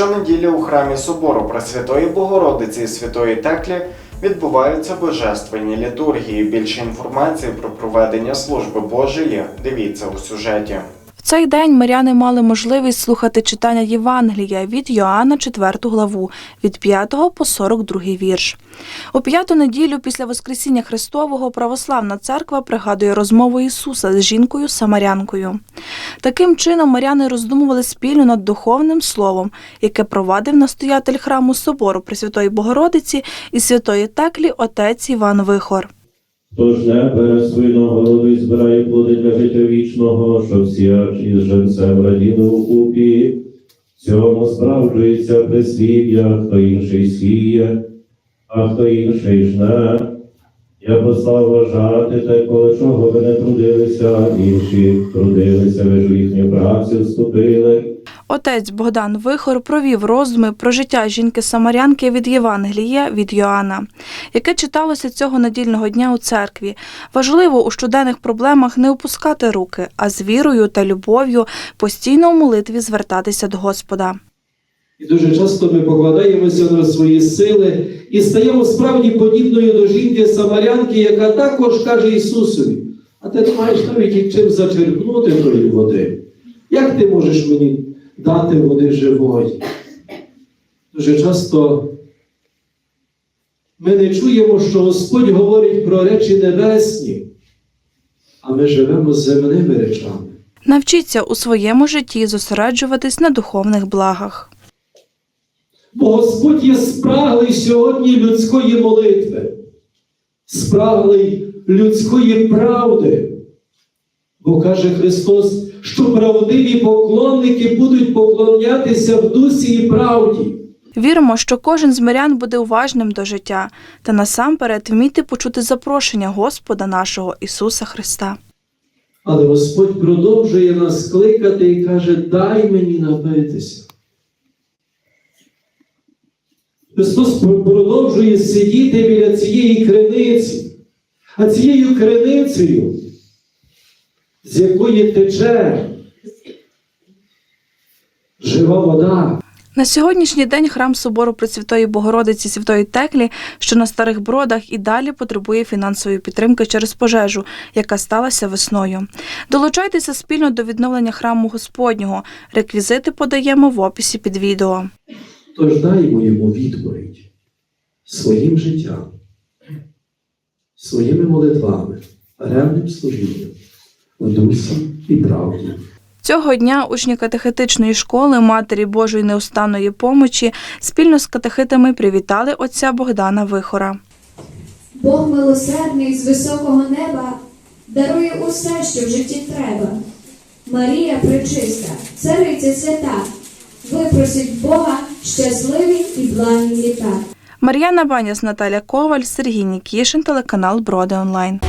Щонеділі у храмі собору Пресвятої Богородиці і Святої Теклі відбуваються божественні літургії. Більше інформації про проведення служби Божої дивіться у сюжеті. В цей день миряни мали можливість слухати читання Євангелія від Йоанна 4 главу від 5 по 42 вірш. У п'яту неділю після Воскресіння Христового православна церква пригадує розмову Ісуса з жінкою Самарянкою. Таким чином миряни роздумували спільно над духовним словом, яке провадив настоятель храму собору Пресвятої Богородиці і Святої Теклі отець Іван Вихор. Хто ж не бере свою нагороду збирає плоди для життя вічного, що всі із женцем раділи у купі, цьому справджується прислів'я, хто інший сіє, а хто інший жне. Я послав вважати, та коли чого ви не трудилися, інші трудилися, ви ж у їхню працю вступили. Отець Богдан Вихор провів роздуми про життя жінки-самарянки від Євангелія від Йоанна, яке читалося цього недільного дня у церкві. Важливо у щоденних проблемах не опускати руки, а з вірою та любов'ю постійно у молитві звертатися до Господа. І дуже часто ми покладаємося на свої сили і стаємо справді подібною до жінки Самарянки, яка також каже Ісусові: а ти не маєш навіть чим зачерпнути тої води. Як ти можеш мені дати води живої? Дуже часто ми не чуємо, що Господь говорить про речі небесні, а ми живемо земними речами. Навчіться у своєму житті зосереджуватись на духовних благах. Бо Господь є спраглий сьогодні людської молитви, спраглий людської правди. Бо каже Христос, що правдиві поклонники будуть поклонятися в дусі і правді. Віримо, що кожен з мирян буде уважним до життя та насамперед вміти почути запрошення Господа нашого Ісуса Христа. Але Господь продовжує нас кликати і каже: дай мені напитися. Христос продовжує сидіти біля цієї криниці, а цією криницею, з якої тече жива вода. На сьогоднішній день храм собору Пресвятої Богородиці Святої Теклі, що на старих бродах, і далі потребує фінансової підтримки через пожежу, яка сталася весною. Долучайтеся спільно до відновлення храму Господнього. Реквізити подаємо в описі під відео. Тож даймо йому відповідь своїм життям, своїми молитвами, ревним служінням в і правді. Цього дня учні катехетичної школи Матері Божої неустанної помочі спільно з катехитами привітали отця Богдана Вихора. Бог милосердний з високого неба дарує усе, що в житті треба. Марія пречиста, цариця свята, випросіть Бога щасливі і благі літа. Мар'яна Баняс, Наталя Коваль, Сергій Нікішин, телеканал Броди Онлайн.